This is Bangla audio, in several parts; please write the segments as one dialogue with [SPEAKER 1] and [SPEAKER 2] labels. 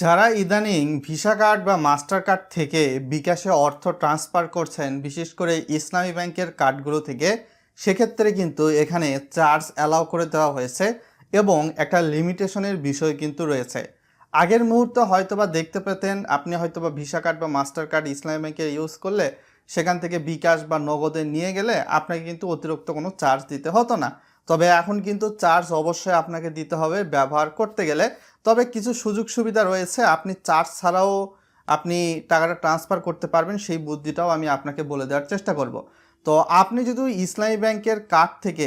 [SPEAKER 1] যারা ইদানিং ভিসা কার্ড বা মাস্টার কার্ড থেকে বিকাশে অর্থ ট্রান্সফার করছেন, বিশেষ করে ইসলামী ব্যাংকের কার্ডগুলো থেকে, সেক্ষেত্রে কিন্তু এখানে চার্জ অ্যালাউ করে দেওয়া হয়েছে এবং একটা লিমিটেশনের বিষয় কিন্তু রয়েছে। আগের মুহূর্তে হয়তোবা দেখতে পেতেন, আপনি হয়তোবা ভিসা কার্ড বা মাস্টার কার্ড ইসলামী ব্যাংকে ইউজ করলে সেখান থেকে বিকাশ বা নগদে নিয়ে গেলে আপনাকে কিন্তু অতিরিক্ত কোনো চার্জ দিতে হতো না। তবে এখন কিন্তু চার্জ অবশ্যই আপনাকে দিতে হবে ব্যবহার করতে গেলে। তবে কিছু সুযোগ সুবিধা রয়েছে, আপনি চার্জ ছাড়াও আপনি টাকাটা ট্রান্সফার করতে পারবেন, সেই বুদ্ধিটাও আমি আপনাকে বলে দেওয়ার চেষ্টা করব। তো আপনি যদি ইসলামী ব্যাংকের কার্ড থেকে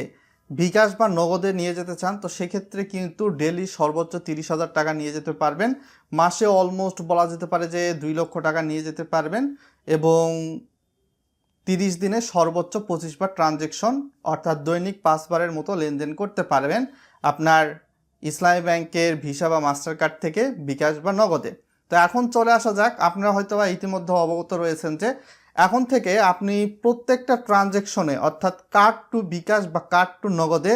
[SPEAKER 1] বিকাশ বা নগদে নিয়ে যেতে চান, তো সেক্ষেত্রে কিন্তু ডেলি সর্বোচ্চ তিরিশ হাজার টাকা নিয়ে যেতে পারবেন। মাসে অলমোস্ট বলা যেতে পারে যে দুই লক্ষ টাকা নিয়ে যেতে পারবেন এবং তিরিশ দিনে সর্বোচ্চ পঁচিশ বার ট্রানজেকশন, অর্থাৎ দৈনিক পাঁচবারের মতো লেনদেন করতে পারবেন আপনার ইসলামী ব্যাংকের ভিসা বা মাস্টার কার্ড থেকে বিকাশ বা নগদে। তো এখন চলে আসা যাক, আপনারা হয়তো বা ইতিমধ্যে অবগত রয়েছেন যে এখন থেকে আপনি প্রত্যেকটা ট্রানজেকশনে, অর্থাৎ কার্ড টু বিকাশ বা কার্ড টু নগদে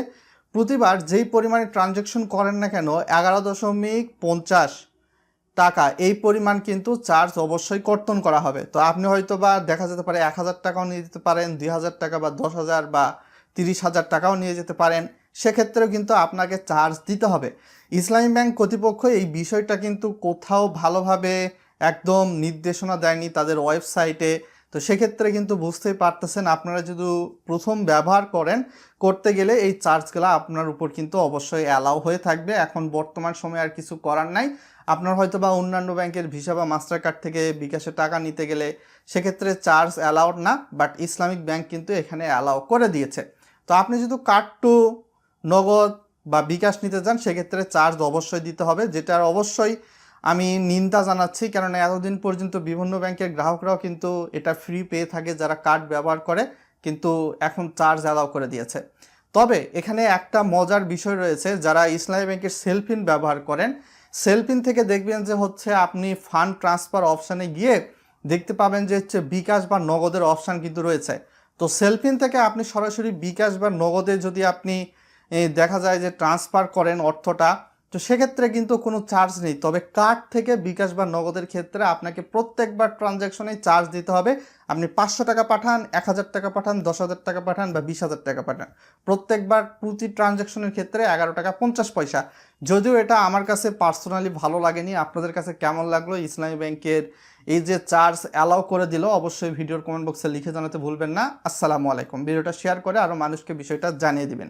[SPEAKER 1] প্রতিবার যেই পরিমাণে ট্রানজেকশন করেন না কেন, এগারো দশমিক পঞ্চাশ টাকা, এই পরিমাণ কিন্তু চার্জ অবশ্যই কর্তন করা হবে। তো আপনি হয়তো বা দেখা যেতে পারে এক হাজার টাকাও নিয়ে যেতে পারেন, দুই হাজার টাকা বা দশ হাজার বা তিরিশ হাজার টাকাও নিয়ে যেতে পারেন। সেক্ষেত্রেও কিন্তু আপনাকে চার্জ দিতে হবে। ইসলামী ব্যাংক কর্তৃপক্ষ এই বিষয়টা কিন্তু কোথাও ভালোভাবে একদম নির্দেশনা দেয়নি তাদের ওয়েবসাইটে তো সেক্ষেত্রে কিন্তু বুঝতেই পারতেছেন, আপনারা যদি প্রথম ব্যবহার করেন, করতে গেলে এই চার্জগুলো আপনার উপর কিন্তু অবশ্যই অ্যালাউ হয়ে থাকবে। এখন বর্তমান সময়ে আর কিছু করার নাই। আপনার হয়তো বা অন্যান্য ব্যাংকের ভিসা বা মাস্টার কার্ড থেকে বিকাশে টাকা নিতে গেলে সেক্ষেত্রে চার্জ অ্যালাউড না বাট ইসলামিক ব্যাংক কিন্তু এখানে অ্যালাউ করে দিয়েছে। তো আপনি যদি কার্ড টু নগদ বা বিকাশ নিতে চান, সেক্ষেত্রে চার্জ অবশ্যই দিতে হবে, যেটার অবশ্যই আমি নিন্দা জানাচ্ছি, কেননা এতদিন পর্যন্ত বিভিন্ন ব্যাংকের গ্রাহকরাও কিন্তু এটা ফ্রি পেয়ে থাকে যারা কার্ড ব্যবহার করে, কিন্তু এখন চার্জ অ্যালাউ করে দিয়েছে। তবে এখানে একটা মজার বিষয় রয়েছে, যারা ইসলামী ব্যাংকের সেলফিন ব্যবহার করেন সেলফিন থেকে দেখবেন যে হচ্ছে আপনি ফান্ড ট্রান্সফার অপশানে গিয়ে দেখতে পাবেন যে হচ্ছে বিকাশ বা নগদের অপশান কিন্তু রয়েছে। তো সেলফিন থেকে আপনি সরাসরি বিকাশ বা নগদে যদি আপনি দেখা যায় যে ট্রান্সফার করেন অর্থটা তো সেক্ষেত্রে কিন্তু কোনো চার্জ নেই। তবে কার্ড থেকে বিকাশ বা নগদের ক্ষেত্রে আপনাকে প্রত্যেকবার ট্রানজ্যাকশনে চার্জ দিতে হবে। আপনি পাঁচশো টাকা পাঠান, এক হাজার টাকা পাঠান, দশ হাজার টাকা পাঠান বা বিশ হাজার টাকা পাঠান। প্রত্যেকবার প্রতি ট্রানজ্যাকশনের ক্ষেত্রে এগারো টাকা পঞ্চাশ পয়সা। যদিও এটা আমার কাছে পার্সোনালি ভালো লাগেনি, আপনাদের কাছে কেমন লাগল ইসলামী ব্যাংকের এই যে চার্জ অ্যালাউ করে দিল, অবশ্যই ভিডিওর কমেন্ট বক্সে লিখে জানাতে ভুলবেন না। আসসালামু আলাইকুম। ভিডিওটা শেয়ার করে আরও মানুষকে বিষয়টা জানিয়ে দিবেন।